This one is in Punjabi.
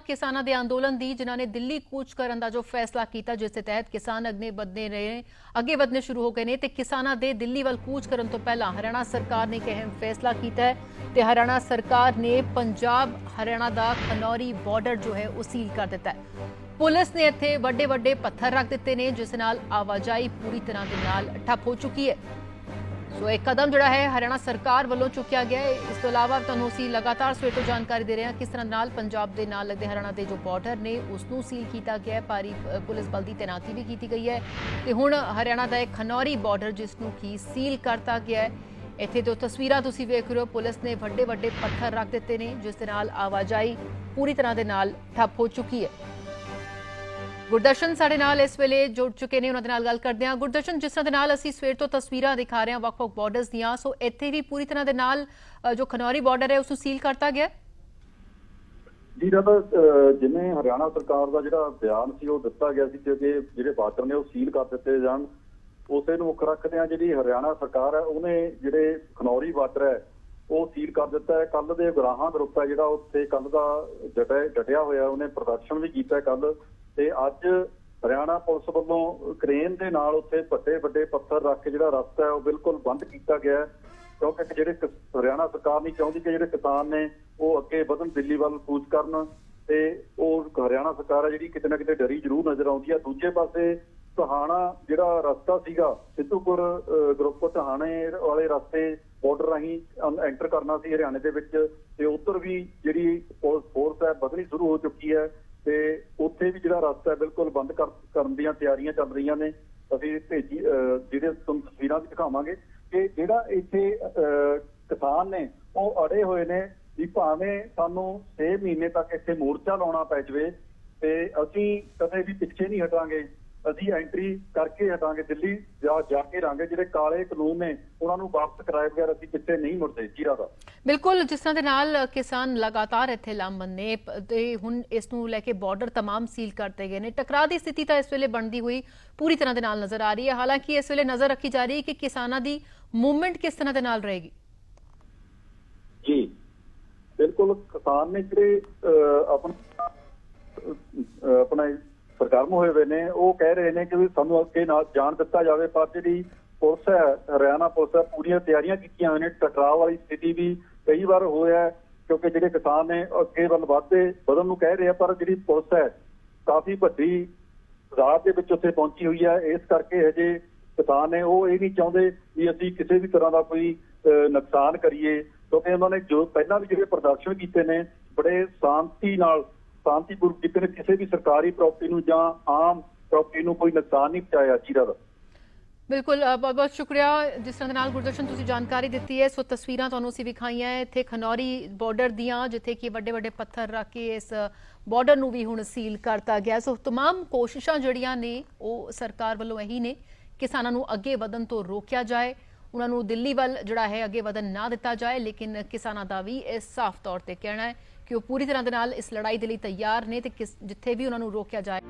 ਕਿਸਾਨਾਂ ਦੇ ਅੰਦੋਲਨ ਦੀ, ਜਿਨ੍ਹਾਂ ਨੇ ਦਿੱਲੀ ਕੂਚ ਕਰਨ ਦਾ ਜੋ ਫੈਸਲਾ ਕੀਤਾ, ਜਿਸ ਦੇ ਤਹਿਤ ਕਿਸਾਨ ਅਗਨੇ ਵਧਨੇ ਰਹੇ, ਅੱਗੇ ਵਧਨੇ ਸ਼ੁਰੂ ਹੋ ਗਏ ਨੇ ਤੇ ਕਿਸਾਨਾਂ ਦੇ ਦਿੱਲੀ ਵੱਲ ਕੂਚ ਕਰਨ ਤੋਂ ਪਹਿਲਾਂ ਹਰਿਆਣਾ ਸਰਕਾਰ ਨੇ ਇੱਕ ਅਹਿਮ ਫੈਸਲਾ ਕੀਤਾ ਹੈ ਤੇ ਹਰਿਆਣਾ ਸਰਕਾਰ ਨੇ ਪੰਜਾਬ, ਹਰਿਆਣਾ ਦਾ ਖਨੌਰੀ ਬਾਰਡਰ ਜੋ ਹੈ ਉਹ ਸੀਲ ਕਰ ਦਿੱਤਾ ਹੈ। ਪੁਲਿਸ ਨੇ ਇੱਥੇ ਵੱਡੇ ਵੱਡੇ ਪੱਥਰ ਰੱਖ ਦਿੱਤੇ ਨੇ, ਜਿਸ ਨਾਲ ਆਵਾਜਾਈ ਪੂਰੀ ਤਰ੍ਹਾਂ ਦੇ ਨਾਲ ਠੱਪ ਹੋ ਚੁੱਕੀ ਹੈ। ਸੋ ਇਹ ਕਦਮ ਜਿਹੜਾ ਹੈ ਹਰਿਆਣਾ ਸਰਕਾਰ ਵੱਲੋਂ ਚੁੱਕਿਆ ਗਿਆ ਹੈ। ਇਸ ਤੋਂ ਇਲਾਵਾ ਤੁਹਾਨੂੰ ਅਸੀਂ ਲਗਾਤਾਰ ਸਵੇਰ ਤੋਂ ਜਾਣਕਾਰੀ ਦੇ ਰਹੇ ਹਾਂ ਕਿਸ ਤਰ੍ਹਾਂ ਨਾਲ ਪੰਜਾਬ ਦੇ ਨਾਲ ਲੱਗਦੇ ਹਰਿਆਣਾ ਦੇ ਜੋ ਬਾਰਡਰ ਨੇ ਉਸ ਨੂੰ ਸੀਲ ਕੀਤਾ ਗਿਆ ਹੈ। ਭਾਰੀ ਪੁਲਿਸ ਬਲ ਦੀ ਤੈਨਾਤੀ ਵੀ ਕੀਤੀ ਗਈ ਹੈ। ਤੇ ਹੁਣ ਹਰਿਆਣਾ ਦਾ ਇੱਕ ਖਨੌਰੀ ਬਾਰਡਰ ਜਿਸ ਨੂੰ ਕੀ ਸੀਲ ਕਰਤਾ ਗਿਆ ਹੈ। ਇੱਥੇ ਜੋ ਤਸਵੀਰਾਂ ਤੁਸੀਂ ਵੇਖ ਰਹੇ ਹੋ, ਪੁਲਿਸ ਨੇ ਵੱਡੇ ਵੱਡੇ ਪੱਥਰ ਰੱਖ ਦਿੱਤੇ ਨੇ, ਜਿਸ ਦੇ ਨਾਲ ਆਵਾਜਾਈ ਪੂਰੀ ਤਰ੍ਹਾਂ ਦੇ ਨਾਲ ਠੱਪ ਹੋ ਚੁੱਕੀ ਹੈ। ਗੁਰਦਰਸ਼ਨ ਸਾਡੇ ਨਾਲ ਇਸ ਵੇਲੇ ਜੁੜ ਚੁੱਕੇ ਨੇ, ਉਹਨਾਂ ਦੇ ਨਾਲ ਗੱਲ ਕਰਦੇ ਹਾਂ। ਗੁਰਦਰਸ਼ਨ, ਜਿਸ ਤਰ੍ਹਾਂ ਦੇ ਨਾਲ ਅਸੀਂ ਸਵੇਰ ਤੋਂ ਤਸਵੀਰਾਂ ਦਿਖਾ ਰਹੇ ਹਾਂ ਵੱਖ-ਵੱਖ ਬਾਰਡਰਸ ਦੀਆਂ, ਸੋ ਇੱਥੇ ਵੀ ਪੂਰੀ ਤਰ੍ਹਾਂ ਦੇ ਨਾਲ ਜੋ ਖਨੌਰੀ ਬਾਰਡਰ ਹੈ ਉਸ ਨੂੰ ਸੀਲ ਕਰਤਾ ਗਿਆ ਜੀ, ਜਦ ਜਿਵੇਂ ਹਰਿਆਣਾ ਸਰਕਾਰ ਦਾ ਜਿਹੜਾ ਬਿਆਨ ਸੀ, ਉਹ ਦਿੱਤਾ ਗਿਆ ਸੀ ਕਿ ਜਿਹੜੇ ਬਾਰਡਰ ਨੇ, ਉਹ ਸੀਲ ਕਰ ਦਿੱਤੇ ਜਾਣ। ਉਸੇ ਨੂੰ ਮੁੱਖ ਰੱਖਦੇ ਆ ਜਿਹੜੀ ਹਰਿਆਣਾ ਸਰਕਾਰ ਹੈ, ਉਹਨੇ ਜਿਹੜੇ ਖਨੌਰੀ ਬਾਰਡਰ ਹੈ, ਉਹ ਸੀਲ ਕਰ ਦਿੱਤਾ ਹੈ। ਕੱਲ ਦੇ ਗਰਾਹਾਂ ਗਰੁੱਪ ਹੈ, ਜਿਹੜਾ ਉੱਥੇ ਕੱਲ ਦਾ ਡਟਿਆ ਡਟਿਆ ਹੋਇਆ, ਉਹਨੇ ਪ੍ਰਦਰਸ਼ਨ ਵੀ ਕੀਤਾ ਕੱਲ ਤੇ ਅੱਜ ਹਰਿਆਣਾ ਪੁਲਿਸ ਵੱਲੋਂ ਕ੍ਰੇਨ ਦੇ ਨਾਲ ਉੱਥੇ ਵੱਡੇ ਵੱਡੇ ਪੱਥਰ ਰੱਖ ਕੇ ਜਿਹੜਾ ਰਸਤਾ ਹੈ ਉਹ ਬਿਲਕੁਲ ਬੰਦ ਕੀਤਾ ਗਿਆ ਕਿਉਂਕਿ ਜਿਹੜੇ ਹਰਿਆਣਾ ਸਰਕਾਰ ਨਹੀਂ ਚਾਹੁੰਦੀ ਕਿ ਜਿਹੜੇ ਕਿਸਾਨ ਨੇ ਉਹ ਅੱਗੇ ਵਧਣ ਦਿੱਲੀ ਵੱਲ ਕੂਚ ਕਰਨ ਤੇ ਉਹ ਹਰਿਆਣਾ ਸਰਕਾਰ ਹੈ ਜਿਹੜੀ ਕਿਤੇ ਨਾ ਕਿਤੇ ਡਰੀ ਜ਼ਰੂਰ ਨਜ਼ਰ ਆਉਂਦੀ ਹੈ। ਦੂਜੇ ਪਾਸੇ ਟਹਾਣਾ ਜਿਹੜਾ ਰਸਤਾ ਸੀਗਾ ਸਿੱਧੂਪੁਰ ਅਹ, ਗਰੁੱਪ ਟਹਾਣੇ ਵਾਲੇ ਰਸਤੇ ਬਾਰਡਰ ਰਾਹੀਂ ਐਂਟਰ ਕਰਨਾ ਸੀ ਹਰਿਆਣੇ ਦੇ ਵਿੱਚ ਤੇ ਉੱਧਰ ਵੀ ਜਿਹੜੀ ਪੁਲਿਸ ਫੋਰਸ ਹੈ ਬਦਲੀ ਸ਼ੁਰੂ ਹੋ ਚੁੱਕੀ ਹੈ। ਤੇ ਉੱਥੇ ਵੀ ਜਿਹੜਾ ਰਸਤਾ ਬਿਲਕੁਲ ਬੰਦ ਕਰ- ਕਰਨ ਦੀਆਂ ਤਿਆਰੀਆਂ ਚੱਲ ਰਹੀਆਂ ਨੇ। ਅਸੀਂ ਭੇਜੀ ਅਹ, ਜਿਹੜੇ ਤੁਹਾਨੂੰ ਤਸਵੀਰਾਂ ਦਿਖਾਵਾਂਗੇ। ਕਿ ਜਿਹੜਾ ਇੱਥੇ ਅਹ, ਕਿਸਾਨ ਨੇ ਉਹ ਅੜੇ ਹੋਏ ਨੇ ਵੀ ਭਾਵੇਂ ਸਾਨੂੰ 6 ਮਹੀਨੇ ਤੱਕ ਇੱਥੇ ਮੋਰਚਾ ਲਾਉਣਾ ਪੈ ਜਾਵੇ ਤੇ ਅਸੀਂ ਕਦੇ ਵੀ ਪਿੱਛੇ ਨਹੀਂ ਹਟਾਂਗੇ। ਅਸੀਂ ਐਂਟਰੀ ਕਰਕੇ ਹਟਾਂਗੇ ਦਿੱਲੀ ਜਾ ਜਾ ਕੇ ਰਾਂਗੇ ਜਿਹੜੇ ਕਾਲੇ ਕਾਨੂੰਨ ਨੇ ਉਹਨਾਂ ਨੂੰ ਵਾਪਸ ਕਰਾਏ ਬਗੈਰ ਅਸੀਂ ਪਿੱਛੇ ਨਹੀਂ ਮੁੜਦੇ ਜੀਰਾ ਦਾ ਬਿਲਕੁਲ ਜਿਸ ਤਰ੍ਹਾਂ ਦੇ ਨਾਲ ਕਿਸਾਨ ਲਗਾਤਾਰ ਇੱਥੇ ਲਾਮਬੰਦ ਨੇ ਪ- ਤੇ ਹੁਣ ਇਸ ਨੂੰ ਲੈ ਕੇ ਬਾਰਡਰ तमाम ਸੀਲ ਕਰਤੇ ਗਏ ਨੇ ਟਕਰਾਅ ਦੀ ਸਥਿਤੀ ਤਾਂ ਇਸ ਵੇਲੇ ਬਣਦੀ ਹੋਈ ਪੂਰੀ ਤਰ੍ਹਾਂ ਦੇ ਨਾਲ ਨਜ਼ਰ ਆ ਰਹੀ ਹੈ ਹਾਲਾਂਕਿ ਇਸ ਵੇਲੇ ਨਜ਼ਰ ਰੱਖੀ ਜਾ ਰਹੀ ਹੈ ਕਿ ਕਿਸਾਨਾਂ ਦੀ ਮੂਵਮੈਂਟ ਕਿਸ ਤਰ੍ਹਾਂ ਦੇ ਨਾਲ ਰਹੇਗੀ ਜੀ ਬਿਲਕੁਲ ਕਿਸਾਨ ਨੇ ਜਿਹੜੇ ਅਹ, ਆਪਣਾ ਅਹ, ਆਪਣਾ ਸਰਗਰਮ ਹੋਏ ਹੋਏ ਨੇ। ਉਹ ਕਹਿ ਰਹੇ ਨੇ ਕਿ ਵੀ ਸਾਨੂੰ ਅੱਗੇ ਨਾਲ ਜਾਣ ਦਿੱਤਾ ਜਾਵੇ ਪਰ ਜਿਹੜੀ ਪੁਲਿਸ ਹੈ ਹਰਿਆਣਾ ਪੁਲਿਸ ਹੈ ਪੂਰੀਆਂ ਤਿਆਰੀਆਂ ਕੀਤੀਆਂ ਹੋਈਆਂ ਨੇ। ਟਕਰਾਅ ਵਾਲੀ ਸਥਿਤੀ ਵੀ ਕਈ ਵਾਰ ਹੋਇਆ ਕਿਉਂਕਿ ਜਿਹੜੇ ਕਿਸਾਨ ਨੇ ਅੱਗੇ ਵੱਲ ਵਧਦੇ ਵਧਣ ਨੂੰ ਕਹਿ ਰਹੇ ਆ ਪਰ ਜਿਹੜੀ ਪੁਲਿਸ ਹੈ ਕਾਫੀ ਵੱਡੀ ਰਾਤ ਦੇ ਵਿੱਚ ਉੱਥੇ ਪਹੁੰਚੀ ਹੋਈ ਹੈ। ਇਸ ਕਰਕੇ ਹਜੇ ਕਿਸਾਨ ਨੇ ਉਹ ਇਹ ਨਹੀਂ ਚਾਹੁੰਦੇ ਵੀ ਅਸੀਂ ਕਿਸੇ ਵੀ ਤਰ੍ਹਾਂ ਦਾ ਕੋਈ ਅਹ, ਨੁਕਸਾਨ ਕਰੀਏ ਕਿਉਂਕਿ ਉਹਨਾਂ ਨੇ ਜੋ ਪਹਿਲਾਂ ਵੀ ਜਿਹੜੇ ਪ੍ਰਦਰਸ਼ਨ ਕੀਤੇ ਨੇ ਬੜੇ ਸ਼ਾਂਤੀ ਨਾਲ ਸ਼ਾਂਤੀਪੂਰਵਕ ਕੀਤੇ ਨੇ ਕਿਸੇ ਵੀ ਸਰਕਾਰੀ ਪ੍ਰਾਪਰਟੀ ਨੂੰ ਜਾਂ ਆਮ ਪ੍ਰਾਪਰਟੀ ਨੂੰ ਕੋਈ ਨੁਕਸਾਨ ਨਹੀਂ ਪਹੁੰਚਾਇਆ ਜੀਰਾ ਦਾ ਬਿਲਕੁਲ ਅ, ਬਹੁਤ ਬਹੁਤ ਸ਼ੁਕਰੀਆ ਜਿਸ ਤਰ੍ਹਾਂ ਦੇ ਨਾਲ ਗੁਰਦਰਸ਼ਨ ਤੁਸੀਂ ਜਾਣਕਾਰੀ ਦਿੱਤੀ ਹੈ ਸੋ ਤਸਵੀਰਾਂ ਤੁਹਾਨੂੰ ਅਸੀਂ ਵਿਖਾਈਆਂ ਹੈ ਇੱਥੇ ਖਨੌਰੀ ਬਾਰਡਰ ਦੀਆਂ ਜਿੱਥੇ ਕਿ ਵੱਡੇ ਵੱਡੇ ਪੱਥਰ ਰੱਖ ਕੇ ਇਸ ਬਾਰਡਰ ਨੂੰ ਵੀ ਹੁਣ ਸੀਲ ਕਰਤਾ ਗਿਆ ਸੋ तमाम ਕੋਸ਼ਿਸ਼ਾਂ ਜਿਹੜੀਆਂ ਨੇ ਉਹ ਸਰਕਾਰ ਵੱਲੋਂ ਇਹੀ ਨੇ ਕਿਸਾਨਾਂ ਨੂੰ ਅੱਗੇ ਵਧਣ ਤੋਂ ਰੋਕਿਆ ਜਾਏ ਉਹਨਾਂ ਨੂੰ ਦਿੱਲੀ ਵੱਲ ਜਿਹੜਾ ਹੈ ਅੱਗੇ ਵਧਣ ਨਾ ਦਿੱਤਾ ਜਾਏ, ਲੇਕਿਨ ਕਿਸਾਨਾਂ ਦਾ ਵੀ ਇਹ ਸਾਫ਼ ਤੌਰ ਤੇ ਕਹਿਣਾ ਹੈ ਕਿ ਉਹ ਪੂਰੀ ਤਰ੍ਹਾਂ ਦੇ ਨਾਲ ਇਸ ਲੜਾਈ ਦੇ ਲਈ ਤਿਆਰ ਨੇ ਤੇ ਕਿਸ- ਜਿੱਥੇ ਵੀ ਉਹਨਾਂ ਨੂੰ ਰੋਕਿਆ ਜਾਏ।